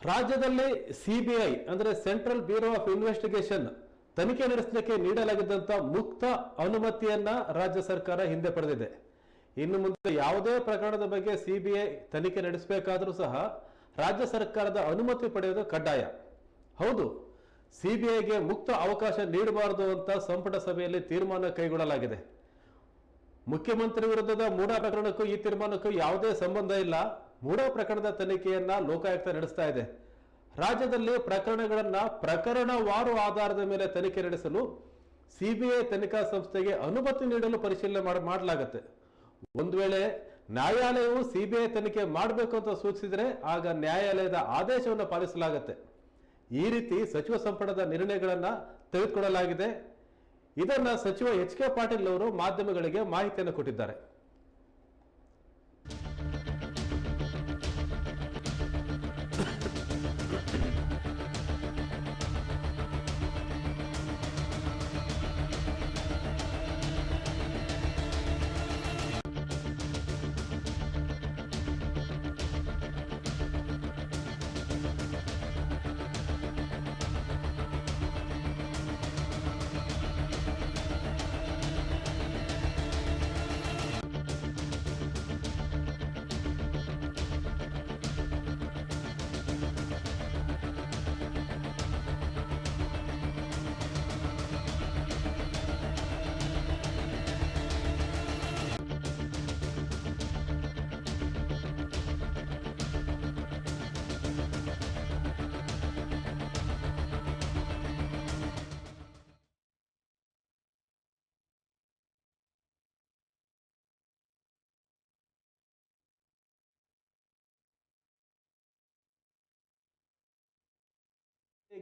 ರಾಜ್ಯದಲ್ಲಿ ಸಿಬಿಐ, ಅಂದ್ರೆ central bureau of investigation ತನಿಖೆ ನಡೆಸಲಿಕ್ಕೆ ನೀಡಲಾಗಿದ್ದಂತ ಮುಕ್ತ ಅನುಮತಿಯನ್ನ ರಾಜ್ಯ ಸರ್ಕಾರ ಹಿಂದೆ ಪಡೆದಿದೆ. ಇನ್ನು ಮುಂದೆ ಯಾವುದೇ ಪ್ರಕರಣದ ಬಗ್ಗೆ ಸಿಬಿಐ ತನಿಖೆ ನಡೆಸಬೇಕಾದರೂ ಸಹ ರಾಜ್ಯ ಸರ್ಕಾರದ ಅನುಮತಿ ಪಡೆಯೋದು ಕಡ್ಡಾಯ. ಹೌದು, ಸಿಬಿಐಗೆ ಮುಕ್ತ ಅವಕಾಶ ನೀಡಬಾರದು ಅಂತ ಸಂಪುಟ ಸಭೆಯಲ್ಲಿ ತೀರ್ಮಾನ ಕೈಗೊಳ್ಳಲಾಗಿದೆ. ಮುಖ್ಯಮಂತ್ರಿ ವಿರುದ್ಧದ ಮೂಡಾ ಪ್ರಕರಣಕ್ಕೂ ಈ ತೀರ್ಮಾನಕ್ಕೂ ಯಾವುದೇ ಸಂಬಂಧ ಇಲ್ಲ. ಮೂಡಾ ಪ್ರಕರಣದ ತನಿಖೆಯನ್ನ ಲೋಕಾಯುಕ್ತ ನಡೆಸ್ತಾ ಇದೆ. ರಾಜ್ಯದಲ್ಲಿ ಪ್ರಕರಣಗಳನ್ನ ಪ್ರಕರಣವಾರು ಆಧಾರದ ಮೇಲೆ ತನಿಖೆ ನಡೆಸಲು ಸಿಬಿಐ ತನಿಖಾ ಸಂಸ್ಥೆಗೆ ಅನುಮತಿ ನೀಡಲು ಪರಿಶೀಲನೆ ಮಾಡ, ಮಾಡಲಾಗುತ್ತೆ. ಒಂದು ವೇಳೆ ನ್ಯಾಯಾಲಯವು ಸಿಬಿಐ ತನಿಖೆ ಮಾಡಬೇಕು ಅಂತ ಸೂಚಿಸಿದರೆ ಆಗ ನ್ಯಾಯಾಲಯದ ಆದೇಶವನ್ನು ಪಾಲಿಸಲಾಗುತ್ತೆ. ಈ ರೀತಿ ಸಚಿವ ಸಂಪುಟದ ನಿರ್ಣಯಗಳನ್ನ ತೆಗೆದುಕೊಳ್ಳಲಾಗಿದೆ ಇದನ್ನ ಸಚಿವ ಎಚ್ ಕೆ ಪಾಟೀಲ್ ಅವರು ಮಾಧ್ಯಮಗಳಿಗೆ ಮಾಹಿತಿಯನ್ನು ಕೊಟ್ಟಿದ್ದಾರೆ.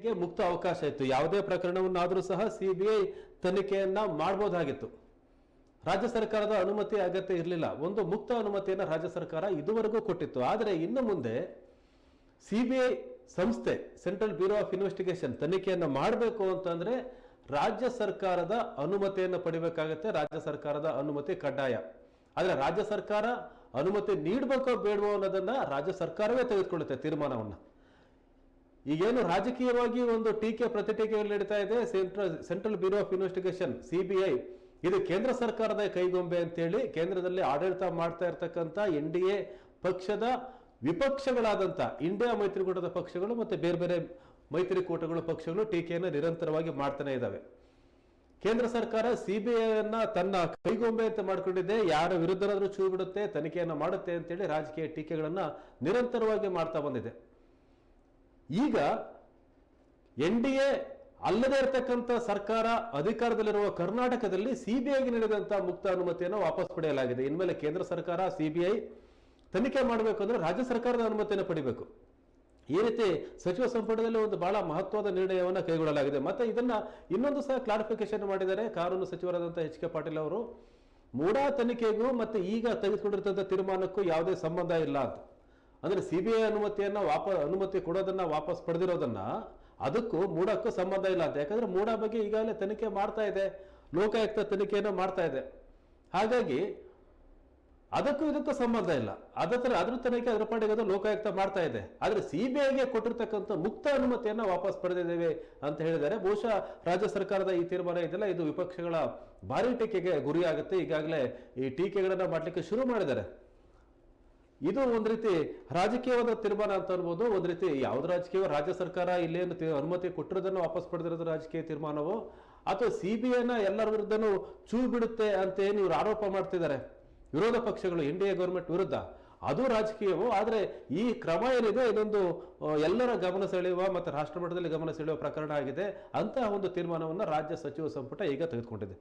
ಗೆ ಮುಕ್ತ ಅವಕಾಶ ಇತ್ತು. ಯಾವುದೇ ಪ್ರಕರಣವನ್ನಾದರೂ ಸಹ ಸಿಬಿಐ ತನಿಖೆಯನ್ನ ಮಾಡಬಹುದಾಗಿತ್ತು ರಾಜ್ಯ ಸರ್ಕಾರದ ಅನುಮತಿ ಅಗತ್ಯ ಇರಲಿಲ್ಲ. ಒಂದು ಮುಕ್ತ ಅನುಮತಿಯನ್ನ ರಾಜ್ಯ ಸರ್ಕಾರ ಇದುವರೆಗೂ ಕೊಟ್ಟಿತ್ತು. ಆದರೆ ಇನ್ನು ಮುಂದೆ ಸಿಬಿಐ ಸಂಸ್ಥೆ ಸೆಂಟ್ರಲ್ ಬ್ಯೂರೋ ಆಫ್ ಇನ್ವೆಸ್ಟಿಗೇಷನ್ ತನಿಖೆಯನ್ನು ಮಾಡಬೇಕು ಅಂತಂದ್ರೆ ರಾಜ್ಯ ಸರ್ಕಾರದ ಅನುಮತಿಯನ್ನು ಪಡಿಬೇಕಾಗತ್ತೆ. ರಾಜ್ಯ ಸರ್ಕಾರದ ಅನುಮತಿ ಕಡ್ಡಾಯ. ಆದರೆ ರಾಜ್ಯ ಸರ್ಕಾರ ಅನುಮತಿ ನೀಡಬೇಕೋ ಬೇಡವೋ ಅನ್ನೋದನ್ನ ರಾಜ್ಯ ಸರ್ಕಾರವೇ ತೆಗೆದುಕೊಳ್ಳುತ್ತೆ ತೀರ್ಮಾನವನ್ನ. ಈಗೇನು ರಾಜಕೀಯವಾಗಿ ಒಂದು ಟೀಕೆ ಪ್ರತಿಟೀಕೆಗಳು ನಡೀತಾ ಇದೆ. Central central bureau of investigation CBI ಇದು ಕೇಂದ್ರ ಸರ್ಕಾರದ ಕೈಗೊಂಬೆ ಅಂತೇಳಿ ಕೇಂದ್ರದಲ್ಲಿ ಆಡಳಿತ ಮಾಡ್ತಾ ಇರ್ತಕ್ಕಂಥ ಎನ್ ಡಿ ಎ ಪಕ್ಷದ ವಿಪಕ್ಷಗಳಾದಂಥ ಇಂಡಿಯಾ ಮೈತ್ರಿಕೂಟದ ಪಕ್ಷಗಳು ಮತ್ತೆ ಬೇರೆ ಬೇರೆ ಮೈತ್ರಿಕೂಟಗಳ ಪಕ್ಷಗಳು ಟೀಕೆಯನ್ನು ನಿರಂತರವಾಗಿ ಮಾಡ್ತಾನೆ ಇದ್ದಾವೆ. ಕೇಂದ್ರ ಸರ್ಕಾರ ಸಿಬಿಐ ಅನ್ನ ತನ್ನ ಕೈಗೊಂಬೆ ಅಂತ ಮಾಡ್ಕೊಂಡಿದೆ. ಯಾರ ವಿರುದ್ಧರಾದರೂ ಚೂ ಬಿಡುತ್ತೆ ತನಿಖೆಯನ್ನು ಮಾಡುತ್ತೆ ಅಂತೇಳಿ ರಾಜಕೀಯ ಟೀಕೆಗಳನ್ನು ನಿರಂತರವಾಗಿ ಮಾಡ್ತಾ ಬಂದಿದೆ. ಈಗ ಎನ್ ಡಿ ಎ ಅಲ್ಲದೇ ಇರತಕ್ಕಂಥ ಸರ್ಕಾರ ಅಧಿಕಾರದಲ್ಲಿರುವ ಕರ್ನಾಟಕದಲ್ಲಿ ಸಿಬಿಐಗೆ ನೀಡಿದಂತಹ ಮುಕ್ತ ಅನುಮತಿಯನ್ನು ವಾಪಸ್ ಪಡೆಯಲಾಗಿದೆ. ಇನ್ಮೇಲೆ ಕೇಂದ್ರ ಸರ್ಕಾರ ಸಿಬಿಐ ತನಿಖೆ ಮಾಡಬೇಕು ಅಂದ್ರೆ ರಾಜ್ಯ ಸರ್ಕಾರದ ಅನುಮತಿಯನ್ನು ಪಡಿಬೇಕು. ಈ ರೀತಿ ಸಚಿವ ಸಂಪುಟದಲ್ಲಿ ಒಂದು ಬಹಳ ಮಹತ್ವದ ನಿರ್ಣಯವನ್ನು ಕೈಗೊಳ್ಳಲಾಗಿದೆ. ಮತ್ತೆ ಇದನ್ನ ಇನ್ನೊಂದು ಸಹ ಕ್ಲಾರಿಫಿಕೇಶನ್ ಮಾಡಿದ್ದಾರೆ. ಕಾನೂನು ಸಚಿವರಾದಂತಹ ಎಚ್ ಕೆ ಪಾಟೀಲ್ ಅವರು, ಮೂಡಾ ತನಿಖೆಗೂ ಮತ್ತೆ ಈಗ ತೆಗೆದುಕೊಂಡಿರ್ತಕ್ಕಂಥ ತೀರ್ಮಾನಕ್ಕೂ ಯಾವುದೇ ಸಂಬಂಧ ಇಲ್ಲ ಅಂತ. ಅಂದ್ರೆ ಐ ಅನುಮತಿಯನ್ನು ವಾಪ, ಅನುಮತಿ ಕೊಡೋದನ್ನು ವಾಪಸ್ ಪಡೆದಿರೋದನ್ನ ಅದಕ್ಕೂ ಮೂಡಕ್ಕೂ ಸಂಬಂಧ ಇಲ್ಲ ಅಂತ. ಯಾಕಂದರೆ ಮೂಡ ಬಗ್ಗೆ ಈಗಾಗಲೇ ತನಿಖೆ ಮಾಡ್ತಾ ಇದೆ. ಲೋಕಾಯುಕ್ತ ತನಿಖೆಯನ್ನು ಮಾಡ್ತಾ ಇದೆ. ಹಾಗಾಗಿ ಅದಕ್ಕೂ ಇದಕ್ಕೂ ಸಂಬಂಧ ಇಲ್ಲ. ಅದರ ಅದ್ರ ತನಿಖೆ ಅದರ ಪಾಡಿಗೆ ಅದು ಲೋಕಾಯುಕ್ತ ಮಾಡ್ತಾ ಇದೆ. ಆದರೆ ಸಿ ಬಿ ಐಗೆ ಕೊಟ್ಟಿರ್ತಕ್ಕಂಥ ಮುಕ್ತ ಅನುಮತಿಯನ್ನು ವಾಪಸ್ ಪಡೆದಿದ್ದೇವೆ ಅಂತ ಹೇಳಿದರೆ ಬಹುಶಃ ರಾಜ್ಯ ಸರ್ಕಾರದ ಈ ತೀರ್ಮಾನ ಇದೆಲ್ಲ ಇದು ವಿಪಕ್ಷಗಳ ಭಾರಿ ಟೀಕೆಗೆ ಗುರಿಯಾಗುತ್ತೆ. ಈಗಾಗಲೇ ಈ ಟೀಕೆಗಳನ್ನು ಮಾಡಲಿಕ್ಕೆ ಶುರು ಮಾಡಿದ್ದಾರೆ. ಇದು ಒಂದು ರೀತಿ ರಾಜಕೀಯವಾದ ತೀರ್ಮಾನ ಅಂತ ಅನ್ಬೋದು. ಒಂದು ರೀತಿ ಯಾವ್ದು ರಾಜಕೀಯ ರಾಜ್ಯ ಸರ್ಕಾರ ಇಲ್ಲೇನು ಅನುಮತಿ ಕೊಟ್ಟಿರೋದನ್ನು ವಾಪಸ್ ಪಡೆದಿರೋದು ರಾಜಕೀಯ ತೀರ್ಮಾನವು, ಅಥವಾ ಸಿ ಬಿ ಐನ ಎಲ್ಲರ ವಿರುದ್ಧನೂ ಚೂ ಬಿಡುತ್ತೆ ಅಂತ ಏನು ಇವ್ರು ಆರೋಪ ಮಾಡ್ತಿದ್ದಾರೆ. ವಿರೋಧ ಪಕ್ಷಗಳು, ಎನ್ ಡಿ ಎ ಗೌರ್ಮೆಂಟ್ ವಿರುದ್ಧ. ಅದು ರಾಜಕೀಯವು, ಆದರೆ ಈ ಕ್ರಮ ಏನಿದೆ, ಇದೊಂದು ಎಲ್ಲರ ಗಮನ ಸೆಳೆಯುವ ಮತ್ತು ರಾಷ್ಟ್ರಮಟ್ಟದಲ್ಲಿ ಗಮನ ಸೆಳೆಯುವ ಪ್ರಕರಣ ಆಗಿದೆ. ಅಂತಹ ಒಂದು ತೀರ್ಮಾನವನ್ನು ರಾಜ್ಯ ಸಚಿವ ಸಂಪುಟ ಈಗ ತೆಗೆದುಕೊಂಡಿದೆ.